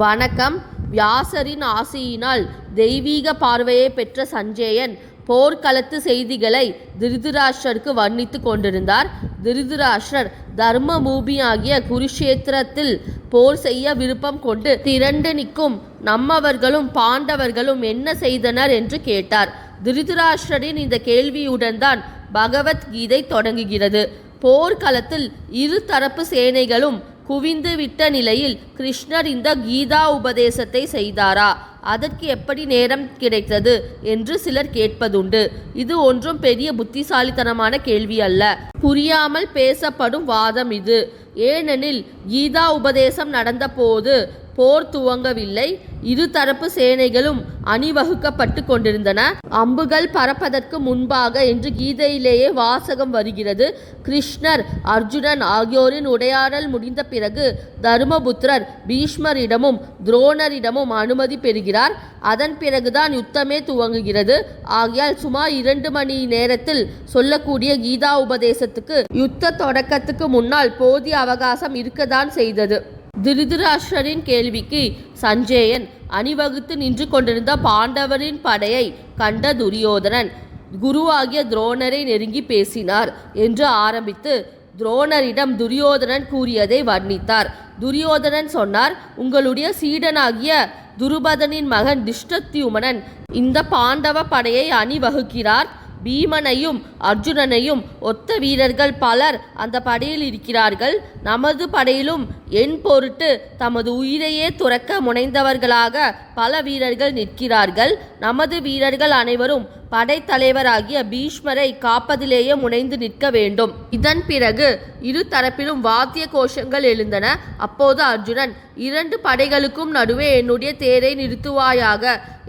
வணக்கம். வியாசரின் ஆசியினால் தெய்வீக பார்வையை பெற்ற சஞ்சயன் போர்க்களத்து செய்திகளை திருதராஷ்டருக்கு வர்ணித்து கொண்டிருந்தார். திருதராஷ்டர் தர்ம பூமியாகிய குருஷேத்திரத்தில் போர் செய்ய விருப்பம் கொண்டு திரண்டு நிற்கும் நம்மவர்களும் பாண்டவர்களும் என்ன செய்தனர் என்று கேட்டார். திருதராஷ்டரின் இந்த கேள்வியுடன் தான் பகவத்கீதை தொடங்குகிறது. போர்க்களத்தில் இரு தரப்பு சேனைகளும் குவிந்து விட்ட நிலையில் கிருஷ்ணர் இந்த கீதா உபதேசத்தை செய்தாரா? அதற்கு எப்படி நேரம் கிடைத்தது? என்று சிலர் கேட்பதுண்டு. இது ஒன்றும் பெரிய புத்திசாலித்தனமான கேள்வி அல்ல. புரியாமல் பேசப்படும் வாதம் இது. ஏனெனில் கீதா உபதேசம் நடந்தபோது போர் துவங்கவில்லை. இருதரப்பு சேனைகளும் அணிவகுக்கப்பட்டு கொண்டிருந்தன. அம்புகள் பறப்பதற்கு முன்பாக என்று கீதையிலேயே வாசகம் வருகிறது. கிருஷ்ணர் அர்ஜுனன் ஆகியோரின் உடையாடல் முடிந்த பிறகு தருமபுத்திரர் பீஷ்மரிடமும் துரோணரிடமும் அனுமதி பெறுகிறார். அதன் பிறகுதான் யுத்தமே துவங்குகிறது. ஆகையால் சுமார் இரண்டு மணி நேரத்தில் சொல்லக்கூடிய கீதா உபதேசத்துக்கு யுத்த தொடக்கத்துக்கு முன்னால் போதிய அவகாசம் இருக்கதான் செய்தது. திருதராஷ்டரின் கேள்விக்கு சஞ்சேயன் அணிவகுத்து நின்று கொண்டிருந்த பாண்டவரின் படையை கண்ட துரியோதனன் குருவாகிய துரோணரை நெருங்கி பேசினார் என்று ஆரம்பித்து துரோணரிடம் துரியோதனன் கூறியதை வர்ணித்தார். துரியோதனன் சொன்னார் உங்களுடைய சீடனாகிய துருபதனின் மகன் திஷ்டத்யுமனன் இந்த பாண்டவ படையை அணிவகுக்கிறார். பீமனையும் அர்ஜுனனையும் ஒத்த வீரர்கள் பலர் அந்த படையில் இருக்கிறார்கள். நமது படையிலும் என் பொருட்டு தமது உயிரையே துறக்க முனைந்தவர்களாக பல வீரர்கள் நிற்கிறார்கள். நமது வீரர்கள் அனைவரும் படைத்தலைவராகிய பீஷ்மரை காப்பதிலேயே முனைந்து நிற்க வேண்டும். இதன் பிறகு இரு தரப்பிலும் வாத்திய கோஷங்கள் எழுந்தன. அப்போது அர்ஜுனன் இரண்டு படைகளுக்கும் நடுவே என்னுடைய தேரை நிறுத்துவாயாக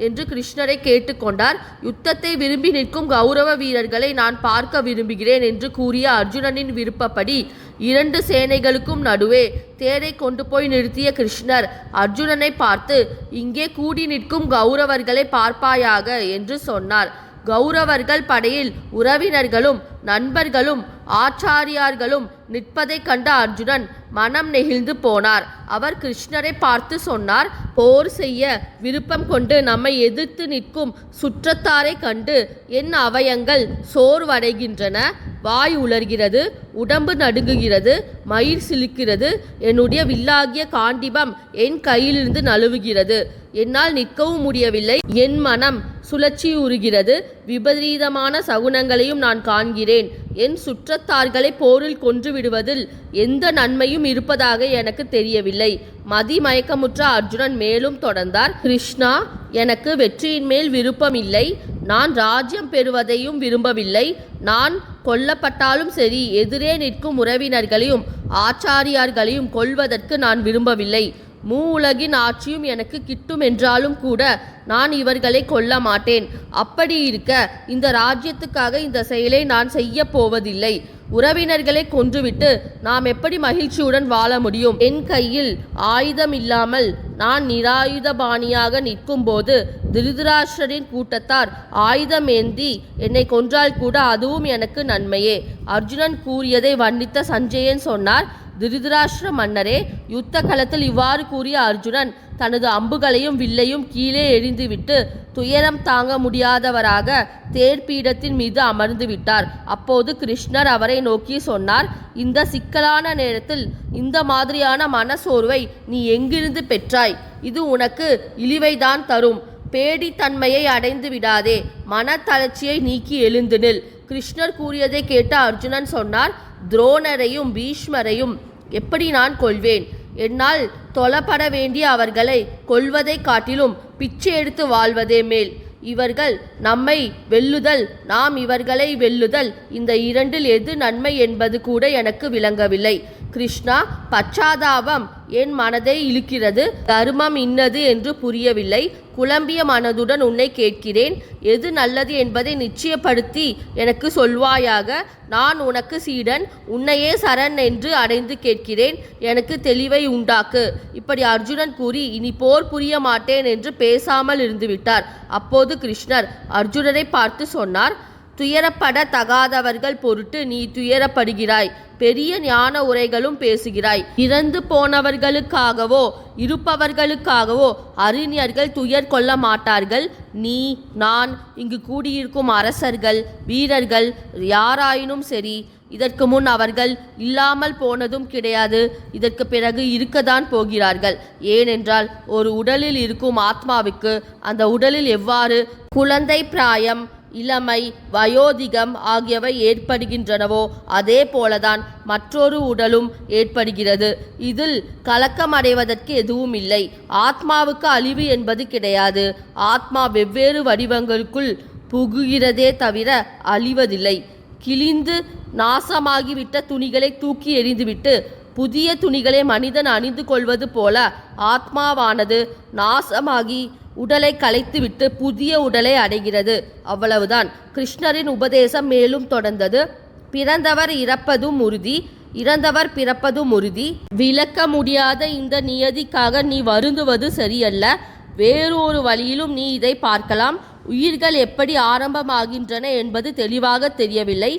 என்று கிருஷ்ணரை கேட்டுக்கொண்டார் யுத்தத்தை விரும்பி நிற்கும் கௌரவ வீரர்களை நான் பார்க்க விரும்புகிறேன் என்று கூறிய அர்ஜுனனின் விருப்பப்படி இரண்டு சேனைகளுக்கும் நடுவே தேரை கொண்டு போய் நிறுத்திய கிருஷ்ணர் அர்ஜுனனை பார்த்து இங்கே கூடி நிற்கும் கௌரவர்களை பார்ப்பாயாக என்று சொன்னார். கௌரவர்கள் படையில் உறவினர்களும் நண்பர்களும் ஆச்சாரியார்களும் நிற்பதைக் கண்ட அர்ஜுனன் மனம் நெகிழ்ந்து போனார். அவர் கிருஷ்ணரை பார்த்து சொன்னார் போர் செய்ய விருப்பம் கொண்டு நம்மை எதிர்த்து நிற்கும் சுற்றத்தாரை கண்டு என் அவயங்கள் சோர்வடைகின்றன. வாய் உலர்கிறது உடம்பு நடுங்குகிறது மயிர் சிலுக்கிறது என்னுடைய வில்லாகிய காண்டிபம் என் கையிலிருந்து நழுவுகிறது. என்னால் நிற்கவும் முடியவில்லை என் மனம் சுழற்சி உருகிறது விபரீதமான சகுனங்களையும் நான் காண்கிறேன். என் சுற்றத்தார்களை போரில் கொன்று விடுவதில் எந்த நன்மையும் இருப்பதாக எனக்கு தெரியவில்லை. மதி மயக்கமுற்ற அர்ஜுனன் மேலும் தொடர்ந்தார் கிருஷ்ணா எனக்கு வெற்றியின் மேல் விருப்பமில்லை. நான் ராஜ்யம் பெறுவதையும் விரும்பவில்லை. நான் கொல்லப்பட்டாலும் சரி எதிரே நிற்கும் உறவினர்களையும் ஆச்சாரியார்களையும் கொல்வதற்கு நான் விரும்பவில்லை. மூ உலகின் ஆட்சியும் எனக்கு கிட்டும் என்றாலும் கூட நான் இவர்களை கொல்ல மாட்டேன். அப்படி இருக்க இந்த ராஜ்யத்துக்காக இந்த செயலை நான் செய்ய போவதில்லை. உறவினர்களை கொன்றுவிட்டு நாம் எப்படி மகிழ்ச்சியுடன் வாழ முடியும்? என் கையில் ஆயுதம் இல்லாமல் நான் நிராயுதபாணியாக நிற்கும்போது திருதராஷ்டரின் கூட்டத்தார் ஆயுதம் ஏந்தி என்னை கொன்றால் கூட அதுவும் எனக்கு நன்மையே. அர்ஜுனன் கூறியதை வர்ணித்த சஞ்சயன் சொன்னார் திருதராஷ்டிர மன்னரே யுத்த களத்தில் இவ்வாறு கூறிய அர்ஜுனன் தனது அம்புகளையும் வில்லையும் கீழே எறிந்துவிட்டு துயரம் தாங்க முடியாதவராக தேர்பீடத்தின் மீது அமர்ந்து விட்டார். அப்போது கிருஷ்ணர் அவரை நோக்கி சொன்னார் இந்த சிக்கலான நேரத்தில் இந்த மாதிரியான மனசோர்வை நீ எங்கிருந்து பெற்றாய்? இது உனக்கு இழிவைதான் தரும். பேடித்தன்மையை அடைந்து விடாதே. மனத்தளர்ச்சியை நீக்கி எழுந்து நில். கிருஷ்ணர் கூறியதை கேட்ட அர்ஜுனன் சொன்னார் துரோணரையும் பீஷ்மரையும் எப்படி நான் கொள்வேன்? என்னால் தொலப்பட வேண்டிய அவர்களை கொல்வதைக் காட்டிலும் பிச்சை எடுத்து வாழ்வதே மேல். இவர்கள் நம்மை வெல்லுதல் நாம் இவர்களை வெல்லுதல் இந்த இரண்டில் எது நன்மை என்பது கூட எனக்கு விளங்கவில்லை. கிருஷ்ணா பச்சாதாபம் என் மனதை இழுக்கிறது தர்மம் இன்னது என்று புரியவில்லை. குழம்பிய மனதுடன் உன்னை கேட்கிறேன். எது நல்லது என்பதை நிச்சயப்படுத்தி எனக்கு சொல்வாயாக. நான் உனக்கு சீடன் உன்னையே சரண் என்று அடைந்து கேட்கிறேன். எனக்கு தெளிவை உண்டாக்கு. இப்படி அர்ஜுனன் கூறி இனி போர் புரிய மாட்டேன் என்று பேசாமல் இருந்துவிட்டார். அப்போது கிருஷ்ணர் அர்ஜுனனை பார்த்து சொன்னார் துயரப்பட தகாதவர்கள் பொருட்டு நீ துயரப்படுகிறாய். பெரிய ஞான உரைகளும் பேசுகிறாய். இறந்து போனவர்களுக்காகவோ இருப்பவர்களுக்காகவோ அறிஞர்கள் துயர் கொள்ள மாட்டார்கள். நீ நான் இங்கு கூடியிருக்கும் அரசர்கள் வீரர்கள் யாராயினும் சரி இதற்கு முன் அவர்கள் இல்லாமல் போனதும் கிடையாது. இதற்கு பிறகு இருக்கத்தான் போகிறார்கள். ஏனென்றால் ஒரு உடலில் இருக்கும் ஆத்மாவுக்கு அந்த உடலில் எவ்வாறு குழந்தை பிராயம் இளமை வயோதிகம் ஆகியவை ஏற்படுகின்றனவோ அதே போலதான் மற்றொரு உடலும் ஏற்படுகிறது. இதில் கலக்கம் அடைவதற்கு எதுவும் இல்லை. ஆத்மாவுக்கு அழிவு என்பது கிடையாது. ஆத்மா வெவ்வேறு வடிவங்களுக்குள் புகுகிறதே தவிர அழிவதில்லை. கிழிந்து நாசமாகிவிட்ட துணிகளை தூக்கி எறிந்துவிட்டு புதிய துணிகளை மனிதன் அணிந்து கொள்வது போல ஆத்மாவானது நாசமாகி உடலை கலைத்துவிட்டு புதிய உடலை அடைகிறது. அவ்வளவுதான். கிருஷ்ணரின் உபதேசம் மேலும் தொடர்ந்தது. பிறந்தவர் இறப்பதும் உறுதி. இறந்தவர் பிறப்பதும் உறுதி. விளக்க முடியாத இந்த நியதிக்காக நீ வருந்துவது சரியல்ல. வேறொரு வழியிலும் நீ இதை பார்க்கலாம். உயிர்கள் எப்படி ஆரம்பமாகின்றன என்பது தெளிவாக தெரியவில்லை.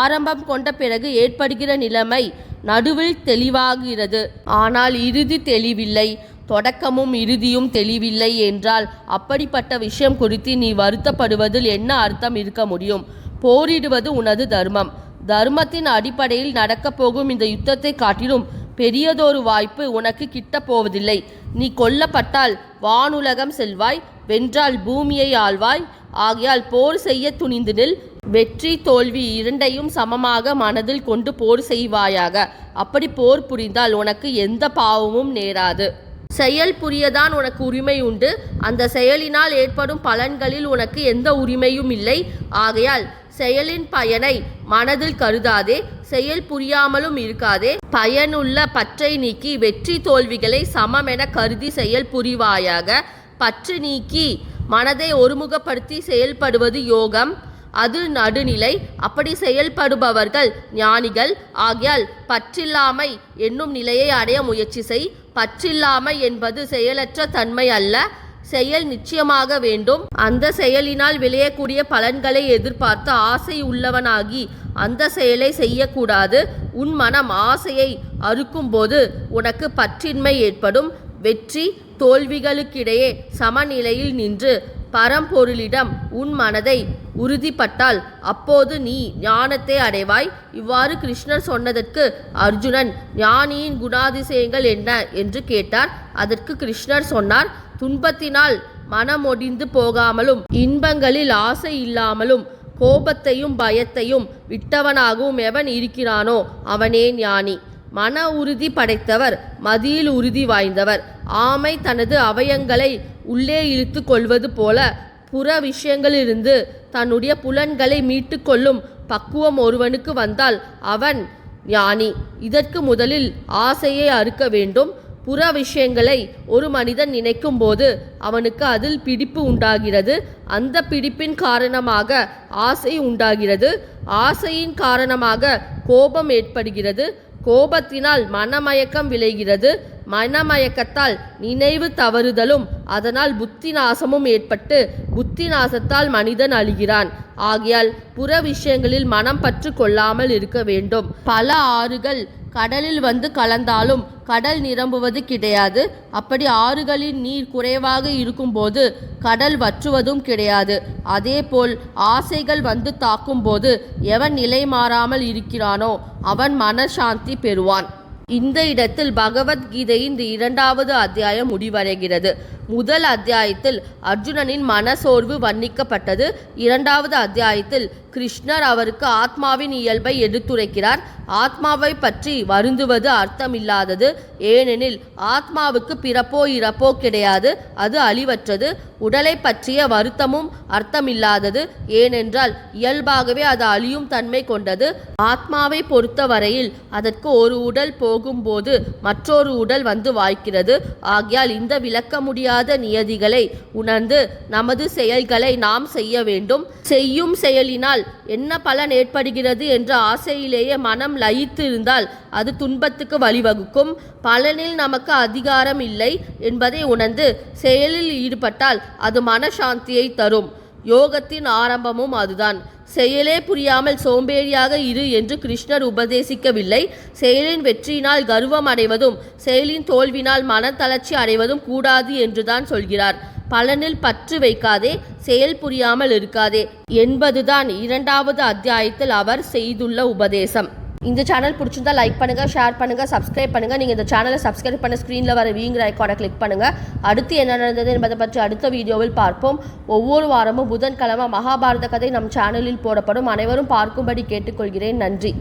ஆரம்பம் கொண்ட பிறகு ஏற்படுகிற நிலைமை நடுவில் தெளிவாகிறது. ஆனால் இறுதி தெளிவில்லை. தொடக்கமும் இறுதியும் தெளிவில்லை என்றால் அப்படிப்பட்ட விஷயம் குறித்து நீ வருத்தப்படுவதில் என்ன அர்த்தம் இருக்க முடியும்? போரிடுவது உனது தர்மம். தர்மத்தின் அடிப்படையில் நடக்கப் போகும் இந்த யுத்தத்தை காட்டிலும் பெரியதொரு வாய்ப்பு உனக்கு கிட்ட போவதில்லை. நீ கொல்லப்பட்டால் வானுலகம் செல்வாய் வென்றால் பூமியை ஆழ்வாய் ஆகையால் போர் செய்ய துணிந்து நில். வெற்றி தோல்வி இரண்டையும் சமமாக மனதில் கொண்டு போர் செய்வாயாக. அப்படி போர் புரிந்தால் உனக்கு எந்த பாவமும் நேராது. செயல் புரியதான் உனக்கு உரிமை உண்டு. அந்த செயலினால் ஏற்படும் பலன்களில் உனக்கு எந்த உரிமையும் இல்லை. ஆகையால் செயலின் பயனை மனதில் கருதாதே செயல் புரியாமலும் இருக்காதே. பயனுள்ள பற்றை நீக்கி வெற்றி தோல்விகளை சமமென கருதி செயல் புரிவாயாக. பற்று நீக்கி மனதை ஒருமுகப்படுத்தி செயல்படுவது யோகம். அது நடுநிலை அப்படி செயல்படுபவர்கள் ஞானிகள். ஆகியால் பற்றில்லாமை என்னும் நிலையை அடைய முயற்சி செய். பற்றில்லாமை என்பது செயலற்ற தன்மை அல்ல. செயல் நிச்சயமாக வேண்டும். அந்த செயலினால் விளையக்கூடிய பலன்களை எதிர்பார்த்து ஆசை உள்ளவனாகி அந்த செயலை செய்யக்கூடாது. உன் மனம் ஆசையை அறுக்கும்போது உனக்கு பற்றின்மை ஏற்படும். வெற்றி தோல்விகளுக்கிடையே சமநிலையில் நின்று பரம்பொருளிடம் உன் மனதை உறுதிப்பட்டால் அப்போது நீ ஞானத்தை அடைவாய். இவ்வாறு கிருஷ்ணர் சொன்னதற்கு அர்ஜுனன் ஞானியின் குணாதிசயங்கள் என்ன? என்று கேட்டார். அதற்கு கிருஷ்ணர் சொன்னார் துன்பத்தினால் மனமொடிந்து போகாமலும் இன்பங்களில் ஆசை இல்லாமலும் கோபத்தையும் பயத்தையும் விட்டவனாகவும் எவன் இருக்கிறானோ அவனே ஞானி. மன உறுதி படைத்தவர் மதியில் உறுதி வாய்ந்தவர். ஆமை தனது அவயங்களை உள்ளே இழுத்து கொள்வது போல புற விஷயங்களிலிருந்து தன்னுடைய புலன்களை மீட்டு கொள்ளும் பக்குவம் ஒருவனுக்கு வந்தால் அவன் ஞானி. இதற்கு முதலில் ஆசையை அறுக்க வேண்டும். புற விஷயங்களை ஒரு மனிதன் நினைக்கும் போது அவனுக்கு அதில் பிடிப்பு உண்டாகிறது. அந்த பிடிப்பின் காரணமாக ஆசை உண்டாகிறது. ஆசையின் காரணமாக கோபம் ஏற்படுகிறது. கோபத்தினால் மனமயக்கம் விளைகிறது. மனமயக்கத்தால் நினைவு தவறுதலும் அதனால் புத்தி நாசமும் ஏற்பட்டு புத்தி நாசத்தால் மனிதன் அழுகிறான். ஆகையால் புற விஷயங்களில் மனம் பற்று கொள்ளாமல் இருக்க வேண்டும். பல ஆறுகள் கடலில் வந்து கலந்தாலும் கடல் நிரம்புவது கிடையாது. அப்படி ஆறுகளின் நீர் குறைவாக இருக்கும்போது கடல் வற்றுவதும் கிடையாது. அதேபோல் ஆசைகள் வந்து தாக்கும்போது எவன் நிலை மாறாமல் இருக்கிறானோ அவன் மனசாந்தி பெறுவான். இந்த இடத்தில் பகவத்கீதையின் இந்த இரண்டாவது அத்தியாயம் முடிவடைகிறது. முதல் அத்தியாயத்தில் அர்ஜுனனின் மனசோர்வு வர்ணிக்கப்பட்டது. இரண்டாவது அத்தியாயத்தில் கிருஷ்ணர் அவருக்கு ஆத்மாவின் இயல்பை எடுத்துரைக்கிறார். ஆத்மாவை பற்றி வருந்துவது அர்த்தமில்லாதது. ஏனெனில் ஆத்மாவுக்கு பிறப்போ இறப்போ கிடையாது. அது அழிவற்றது. உடலை பற்றிய வருத்தமும் அர்த்தமில்லாதது. ஏனென்றால் இயல்பாகவே அது அழியும் தன்மை கொண்டது. ஆத்மாவை பொறுத்தவரையில் அதற்கு ஒரு உடல் போகும்போது மற்றொரு உடல் வந்து வாய்க்கிறது. ஆகையால் இந்த விளக்க முடியாத நியதிகளை உணர்ந்து நமது செயல்களை நாம் செய்ய வேண்டும். செய்யும் செயலினால் என்ன பலன் ஏற்படுகிறது என்ற ஆசையிலேயே மனம் லயித்து இருந்தால் அது துன்பத்துக்கு வழிவகுக்கும். பலனில் நமக்கு அதிகாரம் இல்லை என்பதை உணர்ந்து செயலில் ஈடுபட்டால் அது மனசாந்தியை தரும். யோகத்தின் ஆரம்பமும் அதுதான். செயலே புரியாமல் சோம்பேறியாக இரு என்று கிருஷ்ணர் உபதேசிக்கவில்லை. செயலின் வெற்றியினால் கர்வம் அடைவதும் செயலின் தோல்வினால் மனத்தளர்ச்சி அடைவதும் கூடாது என்றுதான் சொல்கிறார். பலனில் பற்று வைக்காதே செயல் புரியாமல் இருக்காதே என்பதுதான் இரண்டாவது அத்தியாயத்தில் அவர் செய்துள்ள உபதேசம். இந்த சேனல் பிடிச்சிருந்தா லைக் பண்ணுங்கள் ஷேர் பண்ணுங்கள் சப்ஸ்கிரைப் பண்ணுங்கள் நீங்கள் இந்த சேனலை சப்ஸ்கிரைப் பண்ண ஸ்க்ரீனில் வர வீங்கிற ஐக்கானை கிளிக் பண்ணுங்க. அடுத்து என்ன நடந்தது என்பதை பற்றி அடுத்த வீடியோவில் பார்ப்போம். ஒவ்வொரு வாரமும் புதன்கிழமை மகாபாரத கதை நம் சேனலில் போடப்படும். அனைவரும் பார்க்கும்படி கேட்டுக்கொள்கிறேன். நன்றி.